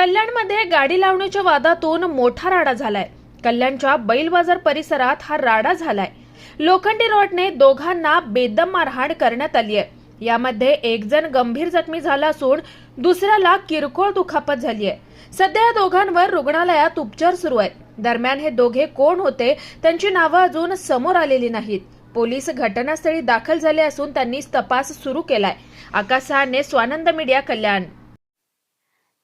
कल्याणमध्ये गाडी लावण्याच्या वादातून मोठा राडा झालाय. कल्याणच्या बैल बाजार परिसरात हा राडा झालाय. लोखंडी रॉडने दोघांना बेदम मारहाण करण्यात आली आहे. यामध्ये एक जण गंभीर जखमी झाला असून दुसऱ्याला किरकोळ दुखापत झाली आहे. सध्या या दोघांवर रुग्णालयात उपचार सुरू आहेत. दरम्यान हे दोघे कोण होते त्यांची नावं अजून समोर आलेली नाहीत. पोलीस घटनास्थळी दाखल झाले असून त्यांनी तपास सुरू केलाय. आकाश सहाने स्वानंद मीडिया कल्याण.